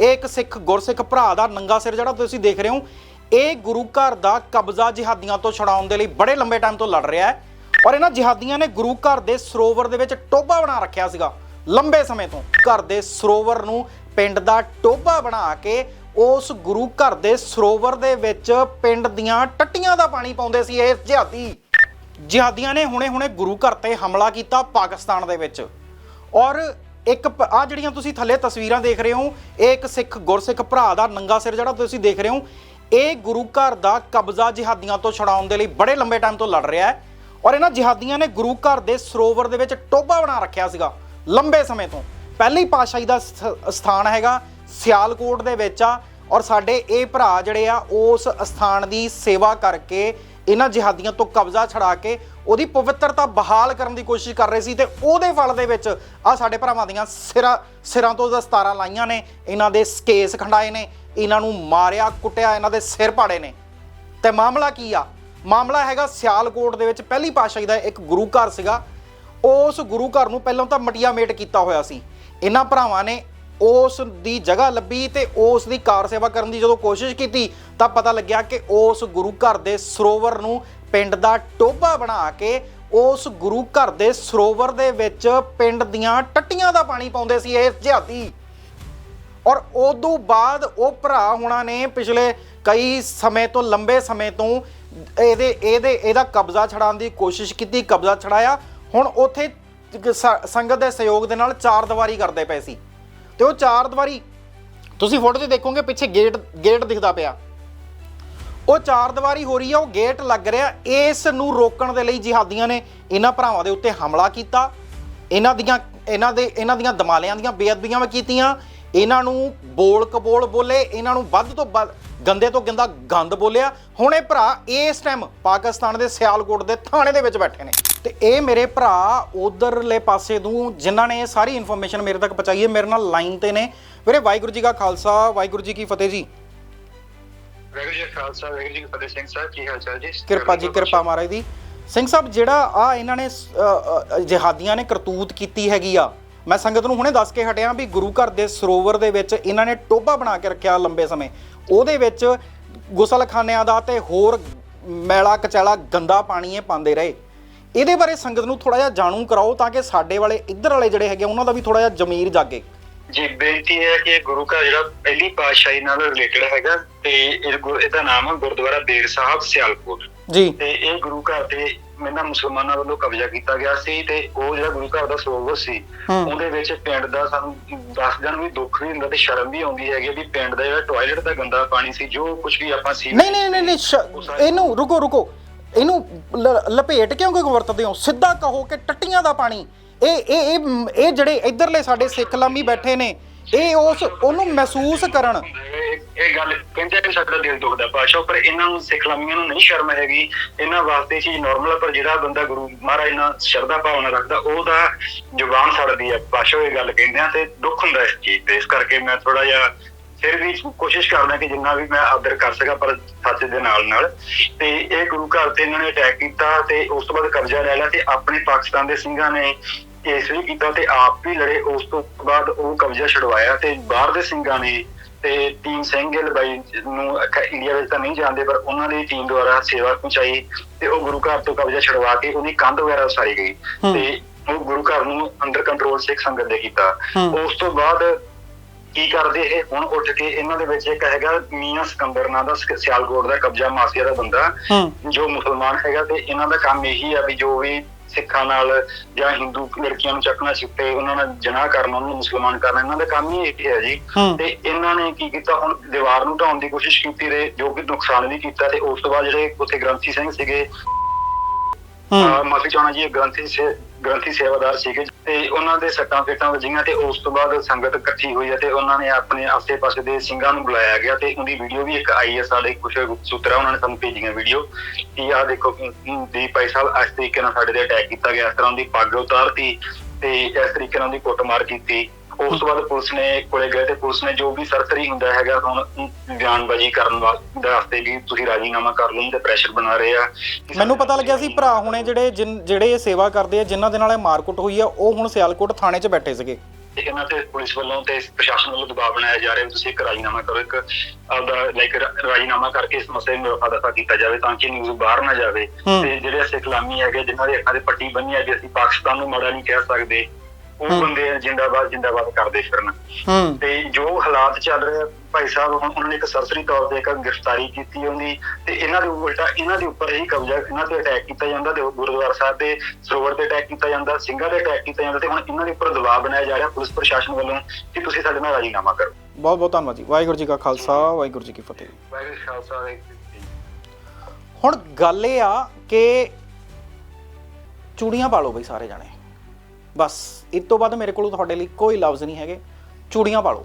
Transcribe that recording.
ਇਹ ਇੱਕ ਸਿੱਖ ਗੁਰਸਿੱਖ ਭਰਾ ਦਾ ਨੰਗਾ ਸਿਰ ਜਿਹੜਾ ਤੁਸੀਂ ਦੇਖ ਰਹੇ ਹੋ, ਇਹ ਗੁਰੂ ਘਰ ਦਾ ਕਬਜ਼ਾ ਜਿਹਾਦੀਆਂ ਤੋਂ ਛਡਾਉਣ ਦੇ ਲਈ ਬੜੇ ਲੰਬੇ ਟਾਈਮ ਤੋਂ ਲੜ ਰਿਹਾ ਹੈ ਔਰ ਇਹਨਾਂ ਜਿਹਾਦੀਆਂ ਨੇ ਗੁਰੂ ਘਰ ਦੇ ਸਰੋਵਰ ਦੇ ਵਿੱਚ ਟੋਭਾ ਬਣਾ ਰੱਖਿਆ ਸੀਗਾ। ਲੰਬੇ ਸਮੇਂ ਤੋਂ ਘਰ ਦੇ ਸਰੋਵਰ ਨੂੰ ਪਿੰਡ ਦਾ ਟੋਭਾ ਬਣਾ ਕੇ ਉਸ ਗੁਰੂ ਘਰ ਦੇ ਸਰੋਵਰ ਦੇ ਵਿੱਚ ਪਿੰਡ ਦੀਆਂ ਟੱਟੀਆਂ ਦਾ ਪਾਣੀ ਪਾਉਂਦੇ ਸੀ ਇਹ ਜਿਹਾਦੀ। ਜਿਹਾਦੀਆਂ ਨੇ ਹੁਣੇ-ਹੁਣੇ ਗੁਰੂ ਘਰ ਤੇ ਹਮਲਾ ਕੀਤਾ ਪਾਕਿਸਤਾਨ ਦੇ ਵਿੱਚ। ਔਰ ਇੱਕ ਆ ਜਿਹੜੀਆਂ ਤੁਸੀਂ ਥੱਲੇ ਤਸਵੀਰਾਂ ਦੇਖ ਰਹੇ ਹੋ, ਇਹ ਇੱਕ ਸਿੱਖ ਗੁਰਸਿੱਖ ਭਰਾ ਦਾ ਨੰਗਾ ਸਿਰ ਜਿਹੜਾ ਤੁਸੀਂ ਦੇਖ ਰਹੇ ਹੋ, ਇਹ ਗੁਰੂ ਘਰ ਦਾ ਕਬਜ਼ਾ ਜਿਹਾਦੀਆਂ ਤੋਂ ਛਡਾਉਣ ਦੇ ਲਈ ਬੜੇ ਲੰਬੇ ਟਾਈਮ ਤੋਂ ਲੜ ਰਿਹਾ ਹੈ ਔਰ ਇਹਨਾਂ ਜਿਹਾਦੀਆਂ ਨੇ ਗੁਰੂ ਘਰ ਦੇ ਸਰੋਵਰ ਦੇ ਵਿੱਚ ਟੋਭਾ ਬਣਾ ਰੱਖਿਆ ਸੀਗਾ ਲੰਬੇ ਸਮੇਂ ਤੋਂ। ਪਹਿਲੀ ਪਾਤਸ਼ਾਹੀ ਦਾ ਸਥ- ਸਥਾਨ ਹੈਗਾ ਸਿਆਲਕੋਟ ਦੇ ਵਿੱਚ ਆ ਔਰ ਸਾਡੇ ਇਹ ਭਰਾ ਜਿਹੜੇ ਆ, ਉਸ ਸਥਾਨ ਦੀ ਸੇਵਾ ਕਰਕੇ ਇਹਨਾਂ ਜਿਹਾਦੀਆਂ ਤੋਂ ਕਬਜ਼ਾ ਛੜਾ ਕੇ ਉਹਦੀ ਪਵਿੱਤਰਤਾ ਬਹਾਲ ਕਰਨ ਦੀ ਕੋਸ਼ਿਸ਼ ਕਰ ਰਹੇ ਸੀ ਤੇ ਉਹਦੇ ਫਲ ਦੇ ਵਿੱਚ ਆ ਸਾਡੇ ਭਰਾਵਾਂ ਦੀਆਂ ਸਿਰਾਂ ਸਿਰਾਂ ਤੋਂ ਦਸਤਾਰਾਂ ਲਾਈਆਂ ਨੇ, ਇਹਨਾਂ ਦੇ ਕੇਸ ਖੰਡਾਏ ਨੇ, ਇਹਨਾਂ ਨੂੰ ਮਾਰਿਆ, ਕੁੱਟਿਆ, ਇਹਨਾਂ ਦੇ ਸਿਰ ਪਾੜੇ ਨੇ। ਤੇ ਮਾਮਲਾ ਕੀ ਆ? ਮਾਮਲਾ ਹੈਗਾ ਸਿਆਲਕੋਟ ਦੇ ਵਿੱਚ ਪਹਿਲੀ ਪਾਤਸ਼ਾਹੀ ਦਾ ਇੱਕ ਗੁਰੂ ਘਰ ਸੀਗਾ। ਉਸ ਗੁਰੂ ਘਰ ਨੂੰ ਪਹਿਲਾਂ ਤਾਂ ਮਟੀਆ ਮੇਟ ਕੀਤਾ ਹੋਇਆ ਸੀ। ਇਹਨਾਂ ਭਰਾਵਾਂ ਨੇ ਉਸ ਦੀ ਜਗ੍ਹਾ ਲੱਭੀ ਤੇ ਉਸ ਦੀ ਕਾਰ ਸੇਵਾ ਕਰਨ ਦੀ ਜਦੋਂ ਕੋਸ਼ਿਸ਼ ਕੀਤੀ, ਤਾਂ ਪਤਾ ਲੱਗਿਆ ਕਿ ਉਸ ਗੁਰੂ ਘਰ ਦੇ ਸਰੋਵਰ ਨੂੰ ਪਿੰਡ ਦਾ ਟੋਭਾ ਬਣਾ ਕੇ ਉਸ ਗੁਰੂ ਘਰ ਦੇ ਸਰੋਵਰ ਦੇ ਵਿੱਚ ਪਿੰਡ ਦੀਆਂ ਟੱਟੀਆਂ ਦਾ ਪਾਣੀ ਪਾਉਂਦੇ ਸੀ ਇਹ ਜਿਹਾਦੀ ਔਰ ਉਦੋਂ ਬਾਅਦ ਉਹ ਭਰਾ ਹੁਣਾਂ ਨੇ ਪਿਛਲੇ ਕਈ ਸਮੇਂ ਤੋਂ, ਲੰਬੇ ਸਮੇਂ ਤੋਂ ਇਹਦੇ ਇਹਦੇ, ਇਹਦਾ ਕਬਜ਼ਾ ਛਡਾਉਣ ਦੀ ਕੋਸ਼ਿਸ਼ ਕੀਤੀ, ਕਬਜ਼ਾ ਛਡਾਇਆ। ਹੁਣ ਉੱਥੇ ਸੰਗਤ ਦੇ ਸਹਿਯੋਗ ਦੇ ਨਾਲ ਚਾਰ ਦੀਵਾਰੀ ਕਰਦੇ ਪਏ ਸੀ। ਤੇ ਉਹ ਚਾਰ ਦੀਵਾਰੀ ਤੁਸੀਂ ਫੋਟੋ 'ਚ ਦੇਖੋਗੇ ਪਿੱਛੇ ਗੇਟ ਗੇਟ ਦਿਖਦਾ ਪਿਆ। ਉਹ ਚਾਰ ਦੀਵਾਰੀ ਹੋ ਰਹੀ ਆ, ਉਹ ਗੇਟ ਲੱਗ ਰਿਹਾ, ਇਸ ਨੂੰ ਰੋਕਣ ਦੇ ਲਈ ਜਿਹਾਦੀਆਂ ਨੇ ਇਹਨਾਂ ਭਰਾਵਾਂ ਦੇ ਉੱਤੇ ਹਮਲਾ ਕੀਤਾ। ਇਹਨਾਂ ਦੀਆਂ, ਇਹਨਾਂ ਦੇ, ਇਹਨਾਂ ਦੀਆਂ ਦਮਾਲਿਆਂ ਦੀਆਂ ਬੇਅਦਬੀਆਂ ਵੀ ਕੀਤੀਆਂ ਇਹਨਾਂ ਨੂੰ ਬੋਲ ਕਬੋਲ ਬੋਲੇ ਇਹਨਾਂ ਨੂੰ ਵੱਧ ਤੋਂ ਵੱਧ ਗੰਦੇ ਤੋਂ ਗੰਦਾ ਗੰਦ ਬੋਲਿਆ। ਹੁਣ ਇਹ ਭਰਾ ਇਸ ਟਾਈਮ ਪਾਕਿਸਤਾਨ ਦੇ ਸਿਆਲਕੋਟ ਦੇ ਥਾਣੇ ਦੇ ਵਿੱਚ ਬੈਠੇ ਨੇ। ਤੇ ਇਹ ਮੇਰੇ ਭਰਾ ਉਧਰਲੇ ਪਾਸੇ ਨੂੰ ਜਿਨ੍ਹਾਂ ਨੇ ਸਾਰੀ ਇਨਫੋਰਮੇਸ਼ਨ ਮੇਰੇ ਤੱਕ ਪਹੁੰਚਾਈ ਹੈ ਮੇਰੇ ਨਾਲ ਲਾਈਨ ਤੇ ਨੇ। ਵੀਰੇ ਵਾਹਿਗੁਰੂ ਜੀ ਕਾ ਖਾਲਸਾ ਵਾਹਿਗੁਰੂ ਜੀ ਕੀ ਫਤਿਹ ਜੀ। ਵਾਹਿਗੁਰੂ ਜੀ ਕਾ ਖਾਲਸਾ ਵਾਹਿਗੁਰੂ ਜੀ ਕੀ ਫਤਿਹ। ਸਿੰਘ ਸਾਹਿਬ ਕੀ ਹਾਲ ਚਾਲ ਜੀ? ਕਿਰਪਾ ਜੀ ਕਿਰਪਾ ਮਹਾਰਾਜ ਦੀ। ਸਿੰਘ ਸਾਹਿਬ ਜਿਹੜਾ ਆ ਇਹਨਾਂ ਨੇ ਜਿਹਾਦੀਆਂ ਨੇ ਕਰਤੂਤ ਕੀਤੀ ਹੈਗੀ ਆ ਮੈਂ ਸੰਗਤ ਨੂੰ ਹੁਣੇ ਦੱਸ ਕੇ ਹਟਿਆ ਵੀ ਗੁਰੂ ਘਰ ਦੇ ਸਰੋਵਰ ਦੇ ਵਿੱਚ ਇਹਨਾਂ ਨੇ ਟੋਭਾ ਬਣਾ ਕੇ ਰੱਖਿਆ ਲੰਬੇ ਸਮੇਂ। ਉਹਦੇ ਵਿੱਚ ਗੁਸਲਖਾਨਿਆਂ ਦਾ ਤੇ ਹੋਰ ਮੈਲਾ ਕਚੈਲਾ ਗੰਦਾ ਪਾਣੀ ਇਹ ਪਾਉਂਦੇ ਰਹੇ। ਇਹਦੇ ਬਾਰੇ ਸੰਗਤ ਨੂੰ ਥੋੜਾ ਜਿਹਾ ਜਾਣੂ ਕਰਾਓ ਤਾਂ ਕਿ ਸਾਡੇ ਵਾਲੇ ਇੱਧਰ ਵਾਲੇ ਜਿਹੜੇ ਹੈਗੇ ਉਹਨਾਂ ਦਾ ਵੀ ਥੋੜਾ ਜਿਹਾ ਜ਼ਮੀਰ ਜਾਗੇ। ਜੀ ਬੇਨਤੀ ਹੈ ਕਿ ਗੁਰੂ ਘਰ ਜਿਹੜਾ ਪਹਿਲੀ ਪਾਤਸ਼ਾਹੀ ਨਾਲ ਰਿਲੇਟਡ ਹੈਗਾ ਤੇ ਇਹਦਾ ਨਾਮ ਹੈ ਗੁਰਦੁਆਰਾ ਬੇਰ ਸਾਹਿਬ ਸਿਆਲਕੋਟ। ਜੀ। ਤੇ ਇਹ ਗੁਰੂ ਘਰ ਤੇ ਮੈਨਾਂ ਮੁਸਲਮਾਨਾਂ ਵੱਲੋਂ ਕਬਜ਼ਾ ਕੀਤਾ ਗਿਆ ਸੀ ਤੇ ਉਹ ਜਿਹੜਾ ਗੁਰੂ ਘਰ ਦਾ ਸਰੋਵਰ ਸੀ। ਉਹਦੇ ਵਿੱਚ ਪਿੰਡ ਦਾ ਸਾਨੂੰ ਦੱਸ ਦਿਨ ਵੀ ਦੁੱਖ ਵੀ ਹੁੰਦਾ ਤੇ ਸ਼ਰਮ ਵੀ ਆਉਂਦੀ ਹੈਗੀ ਵੀ ਪਿੰਡ ਦਾ ਜਿਹੜਾ ਟਾਇਲਟ ਦਾ ਗੰਦਾ ਪਾਣੀ ਸੀ ਜੋ ਕੁਝ ਵੀ ਆਪਾਂ ਸੀ ਨਹੀਂ ਨਹੀਂ ਨਹੀਂ ਇਹਨੂੰ ਰੁਕੋ ਰੁਕੋ। ਇਹਨੂੰ ਲਪੇਟ ਕਿਉਂ ਕੋਈ ਵਰਤਦੇ ਹੋ? ਸਿੱਧਾ ਕਹੋ ਕਿ ਟੱਟੀਆਂ ਦਾ ਪਾਣੀ। ਇਹ ਇਹ ਇਹ ਇਹ ਜਿਹੜੇ ਇਧਰਲੇ ਸਾਡੇ ਸਿੱਖ ਲਾਮੀ ਬੈਠੇ ਨੇ ਇਹ ਉਸ ਉਹਨੂੰ ਮਹਿਸੂਸ ਕਰਨ। ਇਹ ਗੱਲ ਕਹਿੰਦੇ ਕਿ ਸਾਡਾ ਦਿਲ ਦੁਖਦਾ ਪਾਸ਼ਾ ਪਰ ਇਹਨਾਂ ਨੂੰ ਸਿੱਖ ਨੂੰ ਨਹੀਂ ਸ਼ਰਮ ਹੈਗੀ। ਇਹਨਾਂ ਵਾਸਤੇ ਚੀਜ਼ ਨਾਰਮਲ ਪਰ ਜਿਹੜਾ ਬੰਦਾ ਗੁਰੂ ਮਹਾਰਾਜ ਨਾਲ ਸ਼ਰਧਾ ਭਾਵਨਾ ਰੱਖਦਾ, ਉਹਦਾ ਜ਼ੁਬਾਨ ਸੜਦੀ ਹੈ ਪਾਸ਼ਾ ਇਹ ਗੱਲ ਕਹਿੰਦੇ ਆ ਤੇ ਦੁੱਖ ਹੁੰਦਾ ਇਸ ਚੀਜ਼ ਤੇ। ਇਸ ਕਰਕੇ ਮੈਂ ਥੋੜਾ ਜਿਹਾ ਫਿਰ ਵੀ ਕੋਸ਼ਿਸ਼ ਕਰਦਾ ਕਿ ਜਿੰਨਾ ਵੀ ਮੈਂ ਆਦਰ ਕਰ ਸਕਾਂ, ਪਰ ਸੱਚ ਦੇ ਨਾਲ ਨਾਲ। ਤੇ ਇਹ ਗੁਰੂ ਘਰ ਤੇ ਇਹਨਾਂ ਨੇ ਅਟੈਕ ਕੀਤਾ ਤੇ ਉਸ ਤੋਂ ਬਾਅਦ ਕਬਜ਼ਾ ਲੈ ਲਿਆ ਤੇ ਆਪਣੇ ਪਾਕਿਸਤਾਨ ਦੇ ਸਿੰਘਾਂ ਨੇ ਕੇਸ ਵੀ ਕੀਤਾ ਤੇ ਆਪ ਵੀ ਲੜੇ। ਉਸ ਤੋਂ ਬਾਅਦ ਉਹ ਕਬਜ਼ਾ ਛਡਵਾਇਆ ਤੇ ਬਾਹਰ ਦੇ ਸਿੰਘਾਂ ਨੇ ਤੇ ਟੀਮ ਸਿੰਘ ਗਿੱਲ ਬਾਈ ਨੂੰ ਇੰਡੀਆ ਵਿੱਚ ਤਾਂ ਨਹੀਂ ਜਾਣਦੇ ਪਰ ਉਹਨਾਂ ਦੀ ਟੀਮ ਦੁਆਰਾ ਸੇਵਾ ਪਹੁੰਚਾਈ ਤੇ ਉਹ ਗੁਰੂ ਘਰ ਤੋਂ ਕਬਜ਼ਾ ਛਡਵਾ ਕੇ ਉਹਦੀ ਕੰਧ ਵਗੈਰਾ ਉਸਾਰੀ ਗਈ। ਤੇ ਉਹ ਗੁਰੂ ਘਰ ਨੂੰ ਅੰਡਰ ਕੰਟਰੋਲ ਸਿੱਖ ਸੰਗਤ ਦੇ ਕੀਤਾ। ਉਸ ਤੋਂ ਬਾਅਦ ਕੀ ਕਰਦੇ ਇਹ? ਹੁਣ ਉੱਠ ਕੇ ਇਹਨਾਂ ਦੇ ਵਿੱਚ ਇੱਕ ਹੈਗਾ ਮੀਆਂ ਸਿਕੰਦਰ ਨਾਂ ਦਾ ਸਿਆਲਕੋਟ ਦਾ ਕਬਜ਼ਾ ਮਾਫੀਆ ਦਾ ਬੰਦਾ ਜੋ ਮੁਸਲਮਾਨ ਹੈਗਾ ਤੇ ਇਹਨਾਂ ਦਾ ਕੰਮ ਇਹੀ ਆ ਵੀ ਜੋ ਵੀ ਸਿੱਖਾਂ ਨਾਲ ਜਾਂ ਹਿੰਦੂ ਲੜਕੀਆਂ ਨੂੰ ਚੱਕਣਾ ਸਿੱਟੇ ਉਹਨਾਂ ਨਾਲ ਜਨਾਹ ਕਰਨਾ ਉਹਨਾਂ ਨੂੰ ਮੁਸਲਮਾਨ ਕਰਨਾ ਇਹਨਾਂ ਦਾ ਕੰਮ ਹੀ ਇਹ ਹੈ ਜੀ। ਤੇ ਇਹਨਾਂ ਨੇ ਕੀ ਕੀਤਾ? ਹੁਣ ਦੀਵਾਰ ਨੂੰ ਢਾਉਣ ਦੀ ਕੋਸ਼ਿਸ਼ ਕੀਤੀ ਤੇ ਜੋ ਕਿ ਨੁਕਸਾਨ ਵੀ ਕੀਤਾ ਤੇ ਉਸ ਤੋਂ ਬਾਅਦ ਜਿਹੜੇ ਉੱਥੇ ਗ੍ਰੰਥੀ ਸਿੰਘ ਸੀਗੇ ਹੂੰ। ਮਾਫੀ ਚਾਹਣਾ ਜੀ ਇਹ ਗ੍ਰੰਥੀ ਗ੍ਰੰਥੀ ਸੇਵਾਦਾਰ ਸੀਗੇ ਤੇ ਉਹਨਾਂ ਦੇ ਸੱਟਾਂ ਫੇਟਾਂ ਵੱਜੀਆਂ ਤੇ ਉਸ ਤੋਂ ਬਾਅਦ ਸੰਗਤ ਇਕੱਠੀ ਹੋਈ ਹੈ ਤੇ ਉਹਨਾਂ ਨੇ ਆਪਣੇ ਆਸੇ-ਪਾਸੇ ਦੇ ਸਿੰਘਾਂ ਨੂੰ ਬੁਲਾਇਆ ਗਿਆ ਤੇ ਉਹਦੀ ਵੀਡੀਓ ਵੀ ਇੱਕ ਆਈ ਹੈ ਸਾਡੇ ਕੁਝ ਸੂਤਰਾ ਉਹਨਾਂ ਨੇ ਸਾਨੂੰ ਭੇਜੀਆਂ ਵੀਡੀਓ ਕਿ ਆਹ ਦੇਖੋ ਕਿ ਦੀ ਭਾਈ ਸਾਹਿਬ, ਇਸ ਤਰੀਕੇ ਨਾਲ ਸਾਡੇ ਤੇ ਅਟੈਕ ਕੀਤਾ ਗਿਆ, ਇਸ ਤਰ੍ਹਾਂ ਦੀ ਪੱਗ ਉਤਾਰਤੀ ਤੇ ਇਸ ਤਰੀਕੇ ਨਾਲ ਦੀ ਕੁੱਟਮਾਰ ਕੀਤੀ। ਉਸ ਤੋਂ ਬਾਅਦ ਪੁਲਿਸ ਨੇ, ਕੋਲੇ ਗਏ ਤੇ ਪੁਲਿਸ ਨੇ ਜੋ ਵੀ ਸਰਸਰੀ ਹੁੰਦਾ ਹੈਗਾ, ਹੁਣ ਬਿਆਨਬਾਜ਼ੀ ਕਰਨ ਵਾਸਤੇ ਵੀ ਤੁਸੀਂ ਰਾਜੀਨਾਮਾ ਕਰ ਲਓ ਤੇ ਪ੍ਰੈਸ਼ਰ ਬਣਾ ਰਹੇ ਆ। ਮੈਨੂੰ ਪਤਾ ਲੱਗਿਆ ਸੀ ਭਰਾ ਹੁਣੇ ਜਿਹੜੇ ਜਿਹੜੇ ਇਹ ਸੇਵਾ ਕਰਦੇ ਆ, ਜਿਨ੍ਹਾਂ ਦੇ ਨਾਲ ਇਹ ਮਾਰਕੁੱਟ ਹੋਈ ਆ, ਉਹ ਹੁਣ ਸਿਆਲਕੋਟ ਥਾਣੇ 'ਚ ਬੈਠੇ ਸੀਗੇ। ਤੇ ਇਹਨਾਂ ਤੇ ਪੁਲਿਸ ਵੱਲੋਂ ਤੇ ਪ੍ਰਸ਼ਾਸਨ ਵੱਲੋਂ ਦਬਾਅ ਬਣਾਇਆ ਜਾ ਰਿਹਾ ਵੀ ਤੁਸੀਂ ਇੱਕ ਰਾਜੀਨਾਮਾ ਕਰੋ ਇੱਕ ਆਪਦਾ ਲਾਈਕ ਰਾਜੀਨਾਮਾ ਕਰਕੇ ਇਸ ਮਸਲੇ ਨੂੰ ਰਫਾ ਦਫਾ ਕੀਤਾ ਜਾਵੇ ਤਾਂ ਕਿ ਨਿਊਜ਼ ਬਾਹਰ ਨਾ ਜਾਵੇ ਹੂੰ। ਤੇ ਜਿਹੜੇ ਅਸੀਂ ਇਸਲਾਮੀ ਹੈਗੇ ਜਿਨ੍ਹਾਂ ਦੇ ਅੱਖਾਂ ਦੇ ਪੱਟੀ ਬੰਨੀ ਹੈ ਜੇ ਅਸੀਂ ਪਾਕਿਸਤਾਨ ਨੂੰ ਮਾੜਾ ਨਹੀਂ ਕਹਿ ਸਕਦੇ ਉਹ। ਬੰਦੇ ਜਿੰਦਾਬਾਦ ਜਿੰਦਾਬਾਦ ਕਰਦੇ ਫਿਰਨ। ਤੇ ਜੋ ਹਾਲਾਤ ਚੱਲ ਰਹੇ ਆ, ਭਾਈ ਸਾਹਿਬ ਉਹਨਾਂ ਨੇ ਇੱਕ ਸਰਸਰੀ ਤੌਰ ਤੇ ਇੱਕ ਗ੍ਰਿਫਤਾਰੀ ਕੀਤੀ ਉਹਦੀ ਤੇ ਇਹਨਾਂ ਦੇ ਉਲਟਾ ਇਹਨਾਂ ਦੇ ਉੱਪਰ ਹੀ ਕਬਜ਼ਾ ਇਹਨਾਂ ਤੇ ਅਟੈਕ ਕੀਤਾ ਜਾਂਦਾ ਤੇ ਗੁਰਦੁਆਰਾ ਸਾਹਿਬ ਦੇ ਸਰੋਵਰ ਤੇ ਅਟੈਕ ਕੀਤਾ ਜਾਂਦਾ ਸਿੰਘਾਂ ਤੇ ਅਟੈਕ ਕੀਤਾ ਜਾਂਦਾ ਤੇ ਹੁਣ ਇਹਨਾਂ ਦੇ ਉੱਪਰ ਦਬਾਅ ਬਣਾਇਆ ਜਾ ਰਿਹਾ ਪੁਲਿਸ ਪ੍ਰਸ਼ਾਸਨ ਵੱਲੋਂ ਕਿ ਤੁਸੀਂ ਸਾਡੇ ਨਾਲ ਰਾਜੀਨਾਮਾ ਕਰੋ। ਬਹੁਤ ਬਹੁਤ ਧੰਨਵਾਦ ਜੀ। ਵਾਹਿਗੁਰੂ ਜੀ ਕਾ ਖਾਲਸਾ ਵਾਹਿਗੁਰੂ ਜੀ ਕੀ ਫਤਿਹ। ਵਾਹਿਗੁਰੂ ਖਾਲਸਾ। ਹੁਣ ਗੱਲ ਇਹ ਆ ਕਿ ਚੂੜੀਆਂ ਪਾ ਲਓ ਬਈ ਸਾਰੇ ਜਾਣੇ। ਬਸ, ਇਸ ਤੋਂ ਬਾਅਦ ਮੇਰੇ ਕੋਲ ਤੁਹਾਡੇ ਲਈ ਕੋਈ ਲਫ਼ਜ਼ ਨਹੀਂ ਹੈਗੇ। ਚੂੜੀਆਂ ਪਾ ਲਓ